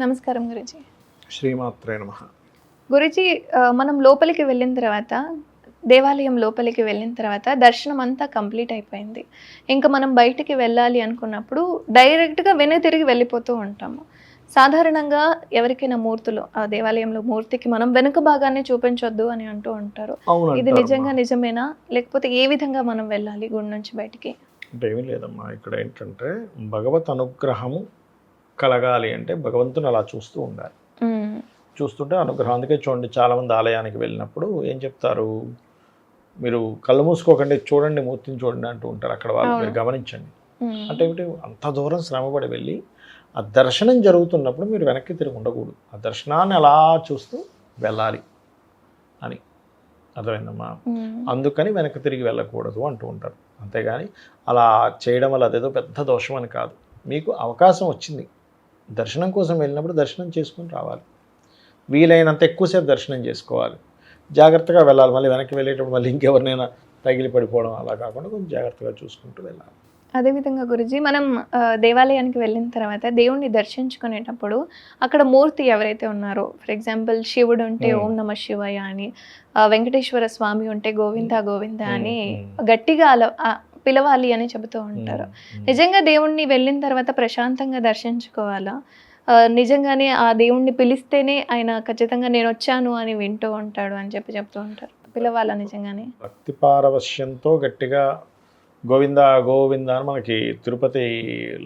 నమస్కారం గురుజీ. శ్రీమాత్రే నమ. గురుజీ మనం లోపలికి వెళ్ళిన తర్వాత దేవాలయం లోపలికి వెళ్ళిన తర్వాత దర్శనం అంతా కంప్లీట్ అయిపోయింది. ఇంకా మనం బయటికి వెళ్ళాలి అనుకున్నప్పుడు డైరెక్ట్గా వెనక్కి తిరిగి వెళ్ళిపోతూ ఉంటాము. సాధారణంగా ఎవరికైనా మూర్తులు ఆ దేవాలయంలో మూర్తికి మనం వెనుక భాగాన్ని చూపించొద్దు అని అంటూ ఉంటారు. ఇది నిజంగా. నిజమేనా? లేకపోతే ఏ విధంగా మనం వెళ్ళాలి గుడి నుంచి బయటికి? అంటే ఏమీ లేదమ్మా. ఇక్కడ ఏంటంటే భగవత్ అనుగ్రహము కలగాలి అంటే భగవంతుని అలా చూస్తూ ఉండాలి. చూస్తుంటే అనుగ్రహం. అందుకే చూడండి చాలామంది ఆలయానికి వెళ్ళినప్పుడు ఏం చెప్తారు? మీరు కళ్ళు మూసుకోకండి చూడండి మూర్తిని చూడండి అంటూ ఉంటారు అక్కడ వాళ్ళు. మీరు గమనించండి. అంటే ఏమిటి? అంత దూరం శ్రమపడి వెళ్ళి ఆ దర్శనం జరుగుతున్నప్పుడు మీరు వెనక్కి తిరిగి ఉండకూడదు. ఆ దర్శనాన్ని అలా చూస్తూ వెళ్ళాలి అని అర్థమైందమ్మా? అందుకని వెనక్కి తిరిగి వెళ్ళకూడదు అంటూ ఉంటారు. అంతేగాని అలా చేయడం వల్ల అదేదో పెద్ద దోషం అని కాదు. మీకు అవకాశం వచ్చింది. దర్శనం కోసం వెళ్ళినప్పుడు దర్శనం చేసుకుని రావాలి. వీలైనంత ఎక్కువసేపు దర్శనం చేసుకోవాలి. జాగ్రత్తగా వెళ్ళాలి. మళ్ళీ వెనక్కి వెళ్ళేటప్పుడు మళ్ళీ ఇంకెవరినైనా తగిలి పడిపోవడం అలా కాకుండా కొంచెం జాగ్రత్తగా చూసుకుంటూ వెళ్ళాలి. అదేవిధంగా గురుజీ మనం దేవాలయానికి వెళ్ళిన తర్వాత దేవుణ్ణి దర్శించుకునేటప్పుడు అక్కడ మూర్తి ఎవరైతే ఉన్నారో ఫర్ ఎగ్జాంపుల్ శివుడు ఉంటే. ఓం నమ శివయ అని వెంకటేశ్వర స్వామి ఉంటే గోవింద గోవింద అని. గట్టిగా అల పిలవాలి అని చెబుతూ ఉంటారు. నిజంగా దేవుణ్ణి వెళ్ళిన తర్వాత ప్రశాంతంగా దర్శించుకోవాలా? నిజంగానే ఆ దేవుణ్ణి పిలిస్తేనే ఆయన ఖచ్చితంగా నేను వచ్చాను అని వింటూ ఉంటాడు అని చెప్పి చెప్తూ ఉంటారు. పిలవాలా నిజంగానే? భక్తి పారవశ్యంతో గట్టిగా గోవింద గోవింద అని మనకి తిరుపతి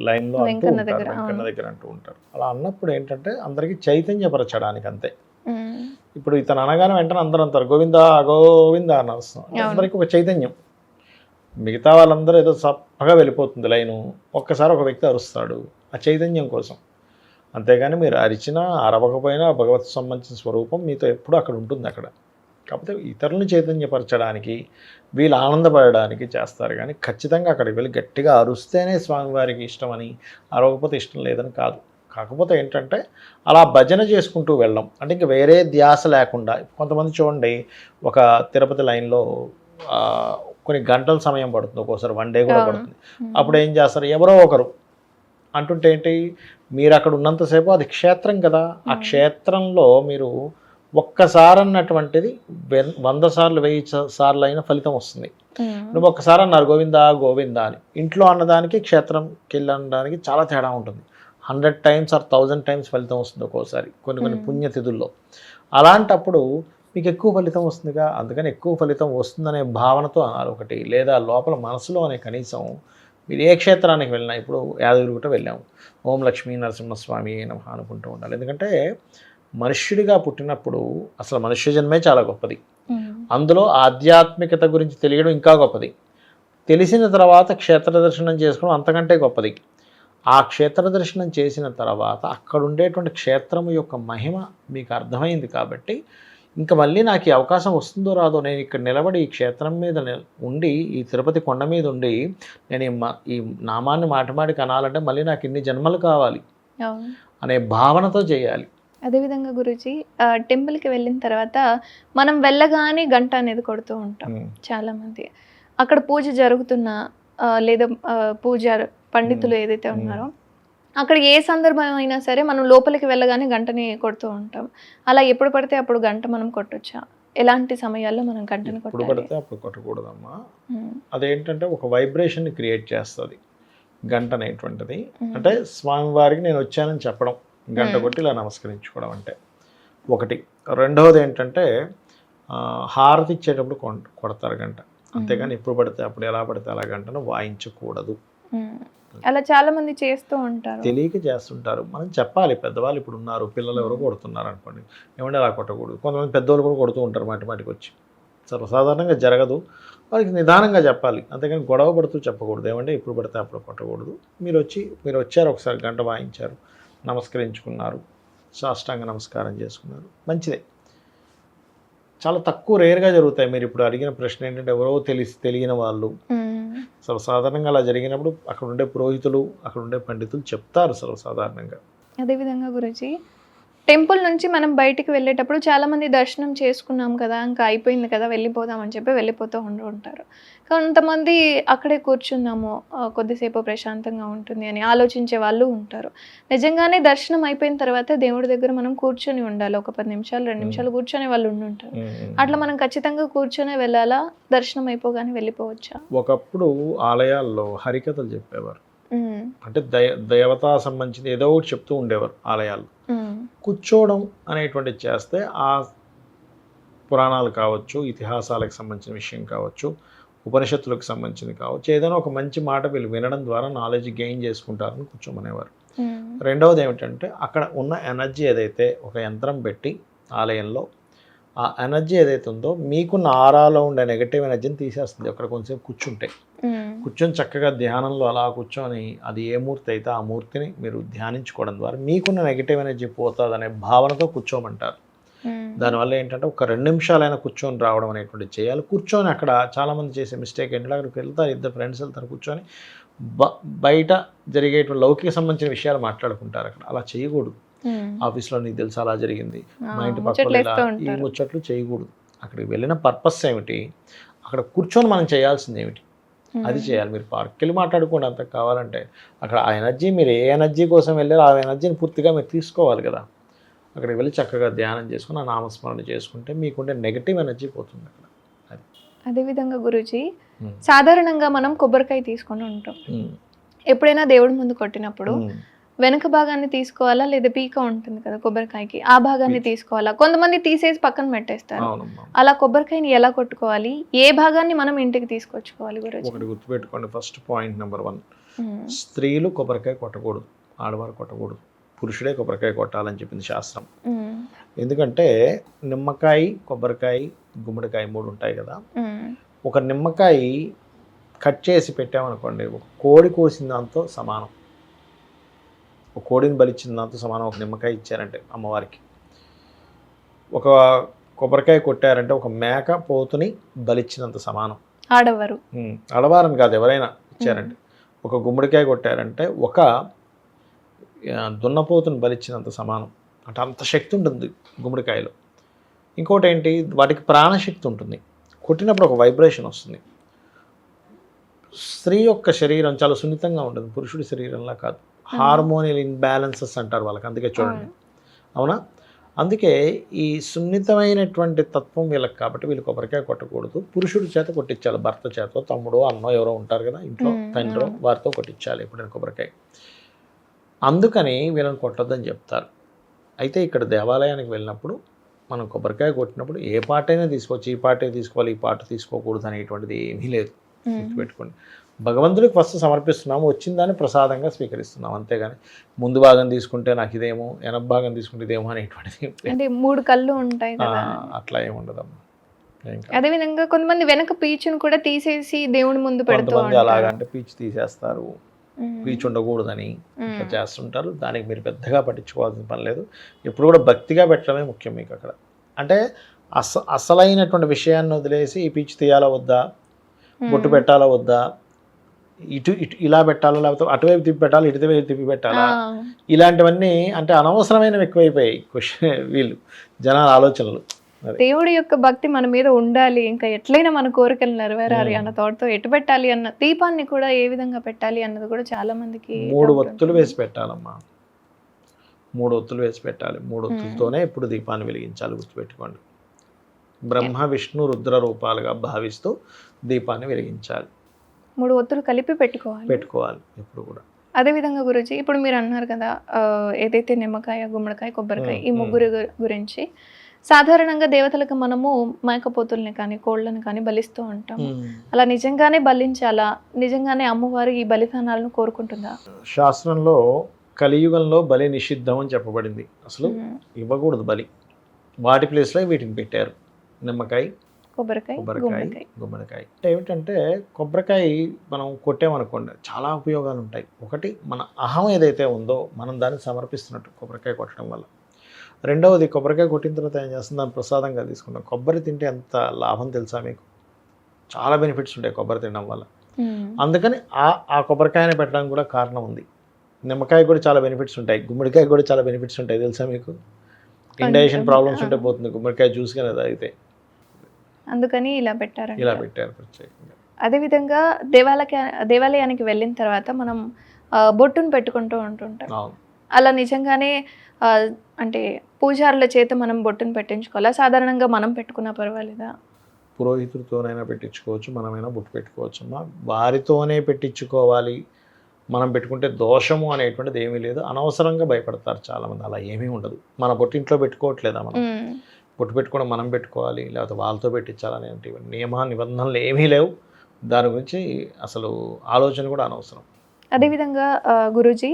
లైన్లో అంటూ వెంకన్న దగ్గర, అంటూ ఉంటారు. అలా అన్నప్పుడు ఏంటంటే అందరికీ చైతన్యపరచడానికి అంతే. ఇప్పుడు ఇతను అనగానే వెంటనే అందరూ అంటారు గోవింద గోవింద అని. అందరికీ ఒక చైతన్యం. మిగతా వాళ్ళందరూ ఏదో చప్పగా వెళ్ళిపోతుంది లైను. ఒక్కసారి ఒక వ్యక్తి అరుస్తాడు ఆ చైతన్యం కోసం. అంతేగాని మీరు అరిచినా అరవకపోయినా భగవత్ సంబంధించిన స్వరూపం మీతో ఎప్పుడూ అక్కడ ఉంటుంది అక్కడ. కాకపోతే ఇతరులను చైతన్యపరచడానికి వీళ్ళు ఆనందపడడానికి చేస్తారు. కానీ ఖచ్చితంగా అక్కడికి వెళ్ళి గట్టిగా అరుస్తేనే స్వామివారికి ఇష్టమని అరవకపోతే ఇష్టం లేదని కాదు. కాకపోతే ఏంటంటే అలా భజన చేసుకుంటూ వెళ్ళడం. అంటే ఇంకా వేరే ధ్యాస లేకుండా కొంతమంది చూడండి ఒక తిరుపతి లైన్లో కొన్ని గంటల సమయం పడుతుంది ఒక్కోసారి వన్ డే కూడా. పడుతుంది. అప్పుడు ఏం చేస్తారు? ఎవరో ఒకరు అంటుంటే ఏంటి? మీరు అక్కడ ఉన్నంతసేపు అది క్షేత్రం కదా. ఆ. క్షేత్రంలో మీరు ఒక్కసారి అన్నటువంటిది వంద సార్లు వెయ్యి సార్లు అయిన ఫలితం వస్తుంది. నువ్వు ఒక్కసారి అన్నారు గోవిందా గోవిందా అని. ఇంట్లో అన్నదానికి క్షేత్రంకి వెళ్ళి అనడానికి చాలా తేడా ఉంటుంది. Hundred times or thousand times ఫలితం వస్తుంది ఒక్కోసారి కొన్ని కొన్ని. పుణ్యతిథుల్లో. అలాంటప్పుడు మీకు ఎక్కువ ఫలితం వస్తుందిగా? అందుకని ఎక్కువ ఫలితం వస్తుందనే భావనతో అనాలి ఒకటి. లేదా లోపల మనసులో అనే కనీసం మీరు ఏ క్షేత్రానికి వెళ్ళినా ఇప్పుడు యాదగిరిగుట్ట వెళ్ళాము. ఓం లక్ష్మీ నరసింహస్వామి నమః అనుకుంటూ ఉండాలి. ఎందుకంటే మనుష్యుడిగా పుట్టినప్పుడు అసలు మనుష్య జన్మే చాలా గొప్పది. అందులో ఆధ్యాత్మికత గురించి తెలియడం ఇంకా గొప్పది. తెలిసిన తర్వాత క్షేత్ర దర్శనం చేసుకోవడం అంతకంటే గొప్పది. ఆ క్షేత్ర దర్శనం చేసిన తర్వాత అక్కడ ఉండేటువంటి క్షేత్రం యొక్క మహిమ మీకు అర్థమైంది కాబట్టి ఇంకా మళ్ళీ నాకు ఈ అవకాశం వస్తుందో రాదో నేను ఇక్కడ నిలబడి ఈ క్షేత్రం మీద ఉండి ఈ తిరుపతి కొండ మీద ఉండి నేను ఈ నామాన్ని మాటిమాటికి అనాలంటే మళ్ళీ నాకు ఇన్ని జన్మలు కావాలి. అనే భావనతో చేయాలి. అదేవిధంగా గురుజీ టెంపుల్కి వెళ్ళిన తర్వాత మనం వెళ్ళగానే గంట అనేది కొడుతూ ఉంటాం చాలా మంది అక్కడ పూజ జరుగుతున్నా లేదా పూజ పండితులు ఏదైతే ఉన్నారో అక్కడ ఏ సందర్భం అయినా సరే మనం లోపలికి వెళ్ళగానే గంటని కొడుతూ ఉంటాం. అలా ఎప్పుడు పడితే అప్పుడు గంట మనం కొట్టొచ్చా? ఎలాంటి సమయాల్లో మనం గంటను ఎప్పుడు కొట్టాలి? పడితే అప్పుడు కొట్టకూడదమ్మా. అదేంటంటే ఒక వైబ్రేషన్ని క్రియేట్ చేస్తుంది. గంట అనేటువంటిది. అంటే స్వామివారికి నేను వచ్చానని చెప్పడం. గంట. కొట్టి ఇలా నమస్కరించుకోవడం అంటే. ఒకటి. రెండవది ఏంటంటే హారతి ఇచ్చేటప్పుడు కొడతారు గంట. అంతేగాని ఎప్పుడు పడితే అప్పుడు ఎలా పడితే అలా గంటను వాయించకూడదు. అలా చాలా మంది చేస్తూ ఉంటారు. తెలియక చేస్తుంటారు. మనం చెప్పాలి పెద్దవాళ్ళు ఇప్పుడు ఉన్నారు పిల్లలు ఎవరో కొడుతున్నారు అనుకోండి. ఏమంటే అలా కొట్టకూడదు? కొంతమంది పెద్దవాళ్ళు కూడా కొడుతూ ఉంటారు మాటి మాటికి వచ్చి. సర్వసాధారణంగా జరగదు. వారికి నిదానంగా చెప్పాలి. అంతేగాని గొడవ పడుతూ చెప్పకూడదు. ఏమంటే ఇప్పుడు పడితే అప్పుడు కొట్టకూడదు. మీరు వచ్చి మీరు వచ్చారు ఒకసారి గంట వాయించారు నమస్కరించుకున్నారు సాష్టాంగ నమస్కారం చేసుకున్నారు. మంచిదే. చాలా తక్కువ రేర్గా జరుగుతాయి. మీరు ఇప్పుడు అడిగిన ప్రశ్న ఏంటంటే ఎవరో తెలిసి తెలియని వాళ్ళు సర్వసాధారణంగా అలా జరిగినప్పుడు అక్కడ ఉండే పురోహితులు అక్కడ ఉండే పండితులు చెప్తారు సర్వసాధారణంగా. అదేవిధంగా గురుజీ టెంపుల్ నుంచి మనం బయటికి వెళ్ళేటప్పుడు చాలా మంది దర్శనం చేసుకున్నాం కదా ఇంకా అయిపోయింది కదా వెళ్ళిపోదాం అని చెప్పి వెళ్ళిపోతూ ఉంటూ ఉంటారు. కొంతమంది అక్కడే కూర్చుందాము ఆ, కొద్దిసేపు ప్రశాంతంగా ఉంటుంది అని ఆలోచించే వాళ్ళు ఉంటారు. నిజంగానే దర్శనం అయిపోయిన తర్వాత దేవుడి దగ్గర మనం కూర్చొని ఉండాలి ఒక పది నిమిషాలు రెండు నిమిషాలు కూర్చొని వాళ్ళు ఉండి ఉంటారు. అట్లా మనం ఖచ్చితంగా కూర్చొని వెళ్ళాలా దర్శనం అయిపోగానే వెళ్ళిపోవచ్చా? ఒకప్పుడు ఆలయాల్లో హరికథలు చెప్పేవారు. అంటే దయ దేవతా సంబంధించిన ఏదో ఒకటి చెప్తూ ఉండేవారు ఆలయాలు కూర్చోవడం అనేటువంటిది చేస్తే ఆ పురాణాలు కావచ్చు ఇతిహాసాలకు సంబంధించిన విషయం కావచ్చు ఉపనిషత్తులకు సంబంధించింది కావచ్చు ఏదైనా ఒక మంచి మాట వీళ్ళు వినడం ద్వారా నాలెడ్జ్ గెయిన్ చేసుకుంటారని కూర్చోమనేవారు. రెండవది ఏమిటంటే అక్కడ ఉన్న ఎనర్జీ ఏదైతే ఒక యంత్రం పెట్టి ఆలయంలో ఆ ఎనర్జీ ఏదైతే ఉందో మీకున్న ఆరాలో ఉండే నెగటివ్ ఎనర్జీని తీసేస్తుంది అక్కడ కొంచెంసేపు కూర్చుంటే. కూర్చొని చక్కగా ధ్యానంలో అలా కూర్చొని అది ఏ మూర్తి అయితే ఆ మూర్తిని మీరు ధ్యానించుకోవడం ద్వారా మీకున్న నెగిటివ్ ఎనర్జీ పోతుంది అనే భావనతో కూర్చోమంటారు. దానివల్ల ఏంటంటే ఒక రెండు నిమిషాలైనా కూర్చొని రావడం అనేటువంటిది చేయాలి. కూర్చొని అక్కడ చాలామంది చేసే మిస్టేక్ ఏంటంటే అక్కడికి వెళ్తారు ఇద్దరు ఫ్రెండ్స్ వెళ్తారు కూర్చొని బయట జరిగేటువంటి లౌకిక సంబంధించిన విషయాలు మాట్లాడుకుంటారు అక్కడ. అలా చేయకూడదు. ఆఫీస్లో నీకు తెలుసు అలా జరిగింది. మా ఇంటి పక్కన ఈ. ముచ్చట్లు చేయకూడదు. అక్కడికి వెళ్ళిన పర్పస్ ఏమిటి? అక్కడ కూర్చొని మనం చేయాల్సింది ఏమిటి? అది చేయాలి. మీరు పార్క్కి వెళ్ళి మాట్లాడుకోండి. అంత కావాలంటే అక్కడ ఆ ఎనర్జీ మీరు ఏ ఎనర్జీ కోసం వెళ్ళారో ఆ ఎనర్జీని పూర్తిగా మీరు తీసుకోవాలి కదా. అక్కడికి వెళ్ళి చక్కగా ధ్యానం చేసుకుని ఆ నామస్మరణ చేసుకుంటే మీకుండే నెగిటివ్ ఎనర్జీ పోతుంది అక్కడ. అది. అదేవిధంగా గురుజీ. సాధారణంగా మనం కొబ్బరికాయ తీసుకొని ఉంటాం. ఎప్పుడైనా దేవుడి ముందు కొట్టినప్పుడు. వెనక భాగాన్ని తీసుకోవాలా లేదా పీక ఉంటుంది కదా కొబ్బరికాయకి? ఆ భాగాన్ని తీసుకోవాలా? కొంతమంది తీసేసి పక్కన పెట్టేస్తారు. అలా కొబ్బరికాయని ఎలా కొట్టుకోవాలి? ఏ భాగాన్ని మనం ఇంటికి తీసుకొచ్చుకోవాలి గురుజీ? ఒకటి గుర్తుపెట్టుకోండి ఫస్ట్ పాయింట్ నెంబర్ వన్. స్త్రీలు కొబ్బరికాయ కొట్టకూడదు. ఆడవారు కొట్టకూడదు. పురుషుడే కొబ్బరికాయ కొట్టాలని చెప్పింది శాస్త్రం. ఎందుకంటే నిమ్మకాయ కొబ్బరికాయ గుమ్మడికాయ మూడు ఉంటాయి కదా. ఒక నిమ్మకాయ కట్ చేసి పెట్టామనుకోండి ఒక కోడి కోసిన దాంతో సమానం. ఒక కోడిని బలిచ్చిన దాంతో సమానం ఒక నిమ్మకాయ ఇచ్చారంటే అమ్మవారికి. ఒక కొబ్బరికాయ కొట్టారంటే ఒక మేక పోతుని బలిచ్చినంత సమానం. ఆడవారు? ఆడవారని కాదు ఎవరైనా ఇచ్చారంటే. ఒక గుమ్మడికాయ కొట్టారంటే ఒక దున్నపోతుని బలిచ్చినంత సమానం. అంటే అంత శక్తి ఉంటుంది గుమ్మడికాయలో. ఇంకోటి ఏంటి వాటికి ప్రాణశక్తి ఉంటుంది. కొట్టినప్పుడు ఒక వైబ్రేషన్ వస్తుంది. స్త్రీ యొక్క శరీరం చాలా సున్నితంగా ఉంటుంది పురుషుడి శరీరంలా కాదు. హార్మోనియల్ ఇన్బ్యాలెన్సెస్ అంటారు వాళ్ళకి అందుకే చూడండి. అవునా. అందుకే ఈ సున్నితమైనటువంటి తత్వం వీళ్ళకి కాబట్టి వీళ్ళు కొబ్బరికాయ కొట్టకూడదు. పురుషుడి చేత కొట్టించాలి భర్త చేత తమ్ముడు అన్నో ఎవరో ఉంటారు కదా ఇంట్లో తండ్రి. వారితో కొట్టించాలి ఎప్పుడైనా కొబ్బరికాయ. అందుకని వీళ్ళని కొట్టొద్దని చెప్తారు. అయితే ఇక్కడ దేవాలయానికి వెళ్ళినప్పుడు మనం కొబ్బరికాయ కొట్టినప్పుడు ఏ పాట అయినా తీసుకోవచ్చు ఈ పాటే తీసుకోవాలి ఈ పాట తీసుకోకూడదు అనేటువంటిది ఏమీ లేదు. ఉమ్, గుర్తుపెట్టుకోండి. భగవంతుడికి ఫస్ట్ సమర్పిస్తున్నాము వచ్చిన దాన్ని ప్రసాదంగా స్వీకరిస్తున్నాం అంతేగాని ముందు భాగం తీసుకుంటే నాకు ఇదేమో వెనక భాగం తీసుకుంటే ఇదేమో అనేటువంటిది. అంటే మూడు కళ్ళు ఉంటాయి అట్లా ఏమి ఉండదమ్మా. ఏం కాదు. అదేవిధంగా కొంతమంది వెనక పీచును కూడా తీసేసి దేవుడి ముందు కొంతమంది అలాగా ఉంటారు. అంటే పీచు తీసేస్తారు. పీచు ఉండకూడదని ఇట్లా చేస్తుంటారు. దానికి మీరు పెద్దగా పట్టించుకోవాల్సిన పని లేదు. ఎప్పుడు కూడా భక్తిగా పెట్టడమే ముఖ్యం మీకు అక్కడ. అంటే అస అసలైనటువంటి విషయాన్ని వదిలేసి ఈ పీచు తీయాలా వద్దా? బొట్టు పెట్టాలా వద్దా? ఇటు ఇటు ఇలా పెట్టాలా లేకపోతే అటువైపు తిప్పి పెట్టాలా ఇటువైపు తిప్పి పెట్టాలా? ఇలాంటివన్నీ అంటే అనవసరమైనవి ఎక్కువైపోయాయి క్వశ్చన్ వీళ్ళు జనాల ఆలోచనలు. దేవుడి యొక్క భక్తి మన మీద ఉండాలి ఇంకా ఎట్లయినా మన కోరికలు నెరవేరాలి ఉమ్. అన్న తోటతో ఎటు పెట్టాలి అన్న దీపాన్ని కూడా ఏ విధంగా పెట్టాలి అన్నది కూడా చాలా మందికి మూడు ఒత్తులు. వేసి పెట్టాలమ్మా. మూడు ఒత్తులు వేసి పెట్టాలి. మూడు ఒత్తులతోనే ఎప్పుడు దీపాన్ని వెలిగించాలి గుర్తుపెట్టుకోండి. బ్రహ్మ విష్ణు రుద్ర రూపాలుగా భావిస్తూ దీపాన్ని వెలిగించాలి. మూడు ఒత్తులు కలిపి పెట్టుకోవాలి. పెట్టుకోవాలి ఎప్పుడు కూడా. అదే విధంగా గురించి ఇప్పుడు మీరు అన్నారు కదా ఏదైతే నిమ్మకాయ గుమ్మడికాయ కొబ్బరికాయ ఈ. ముగ్గురు గురించి సాధారణంగా దేవతలకు మనము మేకపోతుల్ని కానీ కోళ్ళని కానీ బలిస్తూ ఉంటాం అలా నిజంగానే బలించాలా? నిజంగానే అమ్మవారు ఈ బలిదానాలను కోరుకుంటుందా? శాస్త్రంలో కలియుగంలో బలి నిషిద్ధం అని చెప్పబడింది. అసలు ఇవ్వకూడదు బలి. వాటి ప్లేస్లో వీటిని పెట్టారు. నిమ్మకాయ కొబ్బరికాయ కొబ్బరికాయ గుమ్మడికాయ. ఏమిటంటే కొబ్బరికాయ మనం కొట్టామనుకోండి చాలా ఉపయోగాలు ఉంటాయి. ఒకటి మన అహం ఏదైతే ఉందో మనం దాన్ని సమర్పిస్తున్నట్టు కొబ్బరికాయ కొట్టడం వల్ల. రెండవది కొబ్బరికాయ కొట్టిన తర్వాత ఏం చేస్తుంది దాన్ని ప్రసాదంగా తీసుకుంటాం. కొబ్బరి తింటే ఎంత లాభం తెలుసా మీకు? చాలా బెనిఫిట్స్ ఉంటాయి కొబ్బరి తినడం వల్ల. అందుకని ఆ ఆ కొబ్బరికాయని పెట్టడానికి కూడా కారణం ఉంది. నిమ్మకాయ కూడా చాలా బెనిఫిట్స్ ఉంటాయి. గుమ్మడికాయ కూడా చాలా బెనిఫిట్స్ ఉంటాయి తెలుసా మీకు? ఇండైజెషన్ ప్రాబ్లమ్స్ ఉంటే. పోతుంది. గుమ్మడికాయ జ్యూస్ కానీ అది అయితే అందుకని ఇలా పెట్టారంట. ఇలా పెట్టారు ప్రత్యేకంగా. అదేవిధంగా దేవాలయ దేవాలయానికి వెళ్ళిన తర్వాత మనం బొట్టును పెట్టుకుంటూ ఉంటుంటాం. అలా నిజంగానే అంటే పూజారుల చేత మనం బొట్టును పెట్టించుకోవాలా? సాధారణంగా మనం పెట్టుకున్నా పర్వాలేదా? పురోహితుడితోనైనా పెట్టించుకోవచ్చు మనమైనా బొట్టు పెట్టుకోవచ్చు. అమ్మా వారితోనే పెట్టించుకోవాలి. మనం పెట్టుకుంటే దోషము అనేటువంటిది ఏమీ లేదు. అనవసరంగా భయపడతారు చాలామంది. అలా ఏమీ ఉండదు. మన బొట్టు ఇంట్లో పెట్టుకోవట్లేదా మనం? బొట్టు పెట్టుకోవడం మనం పెట్టుకోవాలి లేకపోతే వాళ్ళతో పెట్టించాలని నియమ నిబంధనలు ఏమీ లేవు. దాని గురించి అసలు ఆలోచన కూడా అనవసరం. అదేవిధంగా గురూజీ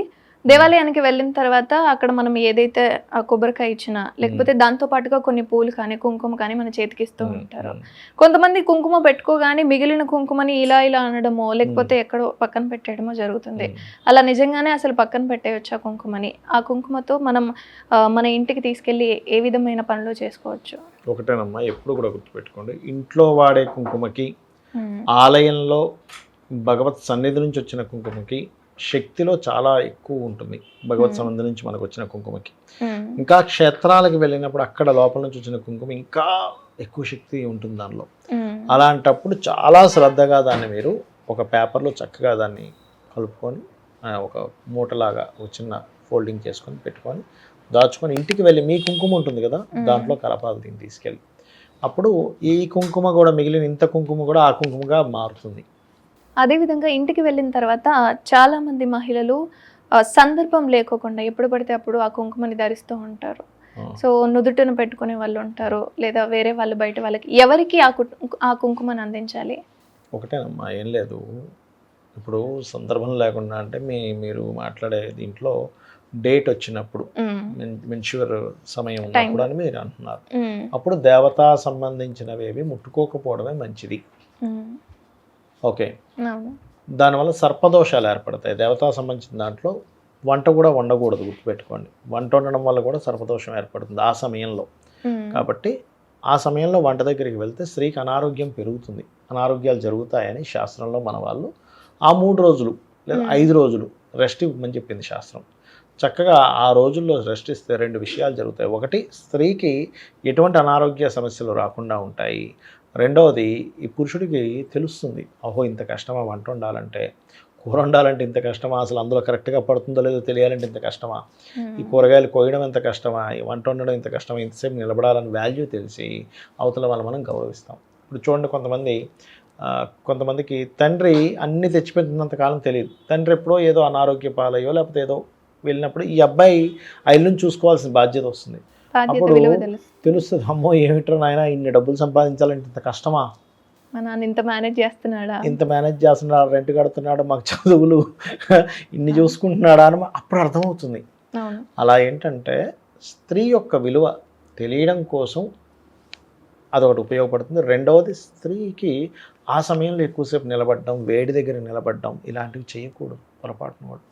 దేవాలయానికి వెళ్ళిన తర్వాత అక్కడ మనం ఏదైతే ఆ కొబ్బరికాయ ఇచ్చినా లేకపోతే దాంతో పాటుగా కొన్ని పూలు కానీ కుంకుమ కానీ మన చేతికి ఇస్తూ ఉంటారు. కొంతమంది కుంకుమ పెట్టుకోగానే మిగిలిన కుంకుమని ఇలా ఇలా అనడమో లేకపోతే ఎక్కడో పక్కన పెట్టేయడమో జరుగుతుంది. అలా నిజంగానే అసలు పక్కన పెట్టేయచ్చు ఆ కుంకుమని. ఆ కుంకుమతో మనం మన ఇంటికి తీసుకెళ్ళి ఏ విధమైన పనులు చేసుకోవచ్చు? ఒకటేనమ్మా ఎప్పుడు కూడా గుర్తుపెట్టుకోండి. ఇంట్లో వాడే కుంకుమకి ఆలయంలో భగవత్ సన్నిధి నుంచి వచ్చిన కుంకుమకి శక్తిలో చాలా ఎక్కువ ఉంటుంది భగవత్. సన్నిధి నుంచి మనకు వచ్చిన కుంకుమకి. ఇంకా క్షేత్రాలకు వెళ్ళినప్పుడు అక్కడ లోపల నుంచి వచ్చిన కుంకుమ ఇంకా ఎక్కువ శక్తి ఉంటుంది దానిలో. అలాంటప్పుడు చాలా శ్రద్ధగా దాన్ని మీరు ఒక పేపర్లో చక్కగా దాన్ని కలుపుకొని ఒక మూటలాగా ఒక చిన్న ఫోల్డింగ్ చేసుకొని పెట్టుకొని దాచుకొని ఇంటికి వెళ్ళి మీ కుంకుమ ఉంటుంది కదా. దాంట్లో కలపాలి దీన్ని తీసుకెళ్ళి. అప్పుడు ఈ కుంకుమ కూడా మిగిలిన ఇంత కుంకుమ కూడా ఆ కుంకుమగా మారుతుంది. అదేవిధంగా ఇంటికి వెళ్ళిన తర్వాత చాలా మంది మహిళలు సందర్భం లేకోకుండా ఎప్పుడు పడితే అప్పుడు ఆ కుంకుమని ధరిస్తూ ఉంటారు. సో నుదుటిన పెట్టుకునే వాళ్ళు ఉంటారు లేదా వేరే వాళ్ళు బయట వాళ్ళకి. ఎవరికి ఆ ఆ కుంకుమని అందించాలి? ఒకటేనమ్మా ఏం లేదు. ఇప్పుడు సందర్భం లేకుండా అంటే మీ మీరు మాట్లాడే దీంట్లో డేట్ వచ్చినప్పుడు ఉమ్, మెన్ష్యూర్ సమయం ఉన్నప్పుడు అని మీరు అంటున్నారు. అప్పుడు దేవతా సంబంధించినవి ముట్టుకోకపోవడమే మంచిది. ఓకే. దానివల్ల సర్పదోషాలు ఏర్పడతాయి. దేవతా సంబంధించిన దాంట్లో వంట కూడా వండకూడదు గుర్తుపెట్టుకోండి. వంట వండడం వల్ల కూడా సర్పదోషం ఏర్పడుతుంది ఆ సమయంలో. కాబట్టి ఆ సమయంలో వంట దగ్గరికి వెళ్తే స్త్రీకి అనారోగ్యం పెరుగుతుంది. అనారోగ్యాలు జరుగుతాయని శాస్త్రంలో మన వాళ్ళు ఆ మూడు రోజులు లేదా. ఐదు రోజులు రెస్ట్ ఇవ్వమని చెప్పింది శాస్త్రం. చక్కగా ఆ రోజుల్లో రెస్ట్ ఇస్తే రెండు విషయాలు జరుగుతాయి. ఒకటి స్త్రీకి ఎటువంటి అనారోగ్య సమస్యలు రాకుండా ఉంటాయి. రెండవది ఈ పురుషుడికి తెలుస్తుంది ఓహో ఇంత కష్టమా వంట వండాలంటే? కూర వండాలంటే ఇంత కష్టమా? అసలు అందులో కరెక్ట్గా పడుతుందో లేదో తెలియాలంటే ఇంత కష్టమా? ఈ కూరగాయలు కోయడం ఎంత కష్టమా? ఈ వంట వండడం ఎంత కష్టమా? ఇంతసేపు నిలబడాలని వాల్యూ తెలిసి అవతల వాళ్ళు మనం గౌరవిస్తాం. ఇప్పుడు చూడండి కొంతమంది కొంతమందికి తండ్రి అన్ని తెచ్చిపెట్టినంత కాలం తెలియదు. తండ్రి ఎప్పుడో ఏదో అనారోగ్య పాలయ్యో లేకపోతే ఏదో వెళ్ళినప్పుడు ఈ అబ్బాయి ఆ ఇల్లుని చూసుకోవాల్సిన బాధ్యత వస్తుంది. అప్పుడు తెలుస్తుంది అమ్మో ఏమిట్రా నాయన ఇన్ని డబ్బులు సంపాదించాలంటే ఇంత కష్టమా? మా నాన్న ఇంత మేనేజ్ చేస్తున్నాడా? ఇంత మేనేజ్ చేస్తున్నాడు రెంట్ కడుతున్నాడు మాకు చదువులు ఇన్ని చూసుకుంటున్నాడా అని అప్పుడు అర్థమవుతుంది. అలా ఏంటంటే స్త్రీ యొక్క విలువ తెలియడం కోసం అదొకటి ఉపయోగపడుతుంది. రెండవది స్త్రీకి ఆ సమయంలో ఎక్కువసేపు నిలబడడం వేడి దగ్గర నిలబడడం ఇలాంటివి చేయకూడదు పొరపాటున కూడా.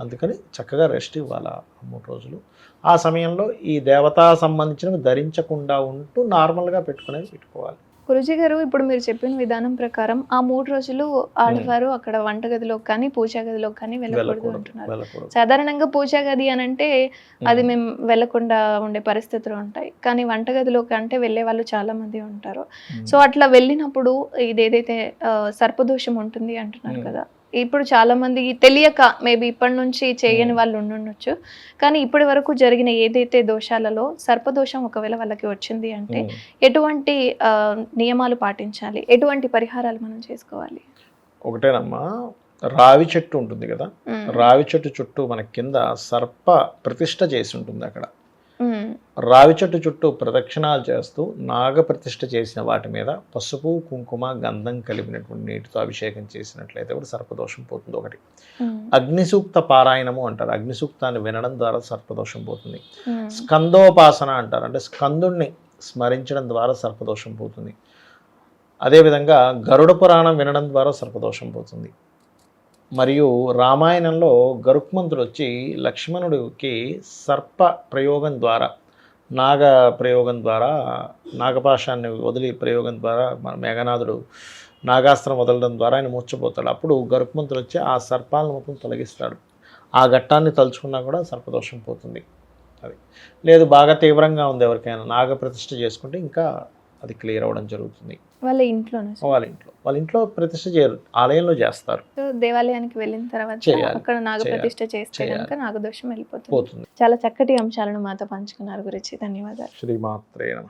అందుకని చక్కగా రెస్ట్ ఇవ్వాలి ఆ మూడు రోజులు. ఆ సమయంలో ఈ దేవతా సంబంధించినవి ధరించకుండా ఉంటూ నార్మల్గా పెట్టుకునేవి పెట్టుకోవాలి. గురుజీ గారు ఇప్పుడు మీరు చెప్పిన విధానం ప్రకారం ఆ మూడు రోజులు ఆడవారు అక్కడ వంటగదిలోకి కానీ పూజా గదిలోకి కానీ వెళ్ళకూడదు అంటున్నారు. సాధారణంగా పూజా గది అని అంటే అది మేము. వెళ్ళకుండా ఉండే పరిస్థితులు ఉంటాయి. కానీ వంటగదిలోకి అంటే వెళ్ళే వాళ్ళు చాలా మంది ఉంటారు. సో అట్లా వెళ్ళినప్పుడు ఇది ఏదైతే ఆ, సర్పదోషం ఉంటుంది అంటున్నారు. కదా ఇప్పుడు చాలా మంది తెలియక మేబీ ఇప్పటి నుంచి చేయని Hmm. వాళ్ళు ఉండుండొచ్చు. కానీ ఇప్పటి వరకు జరిగిన ఏదైతే దోషాలలో సర్పదోషం ఒకవేళ వాళ్ళకి వచ్చింది అంటే ఉమ్. ఎటువంటి నియమాలు పాటించాలి? ఎటువంటి పరిహారాలు మనం చేసుకోవాలి? ఒకటేనమ్మా రావి చెట్టు ఉంటుంది కదా? ఉమ్, రావి చెట్టు చుట్టూ మన కింద సర్ప ప్రతిష్ట చేసి ఉంటుంది అక్కడ. రావి చెట్టు చుట్టూ ప్రదక్షిణాలు చేస్తూ నాగ ప్రతిష్ఠ చేసిన వాటి మీద పసుపు కుంకుమ గంధం కలిపినటువంటి నీటితో అభిషేకం చేసినట్లయితే కూడా సర్పదోషం పోతుంది ఒకటి. అగ్నిసూక్త పారాయణము అంటారు. అగ్నిసూక్తాన్ని వినడం ద్వారా సర్పదోషం పోతుంది. స్కందోపాసన అంటారు. అంటే స్కందుణ్ణి స్మరించడం ద్వారా సర్పదోషం పోతుంది. అదేవిధంగా గరుడ పురాణం వినడం ద్వారా సర్పదోషం పోతుంది. మరియు రామాయణంలో గరుక్మంతుడు వచ్చి లక్ష్మణుడికి సర్ప ప్రయోగం ద్వారా నాగ ప్రయోగం ద్వారా నాగపాశాన్ని వదిలి ప్రయోగం ద్వారా మన మేఘనాథుడు నాగాస్త్రం వదలడం ద్వారా ఆయన మూర్చపోతాడు అప్పుడు గరుక్మంతుడు వచ్చి ఆ సర్పాలను మొత్తం తొలగిస్తాడు. ఆ ఘట్టాన్ని తలుచుకున్నా కూడా సర్పదోషం పోతుంది. అది లేదు బాగా తీవ్రంగా ఉంది ఎవరికైనా. నాగ ప్రతిష్ఠ చేసుకుంటే ఇంకా అది క్లియర్ అవ్వడం జరుగుతుంది. వాళ్ళ ఇంట్లోనే వాళ్ళ ఇంట్లో. వాళ్ళ ఇంట్లో ప్రతిష్ఠ చేయరు. ఆలయంలో చేస్తారు. దేవాలయానికి వెళ్ళిన తర్వాత. అక్కడ నాగప్రతిష్ఠ చేస్తే చేయాలి. కనుక నాగదోషం వెళ్ళిపోతుంది. పోతుంది. చాలా చక్కటి అంశాలను మాతో పంచుకున్నారు గురించి ధన్యవాదాలు. శ్రీమాత్రే నమ.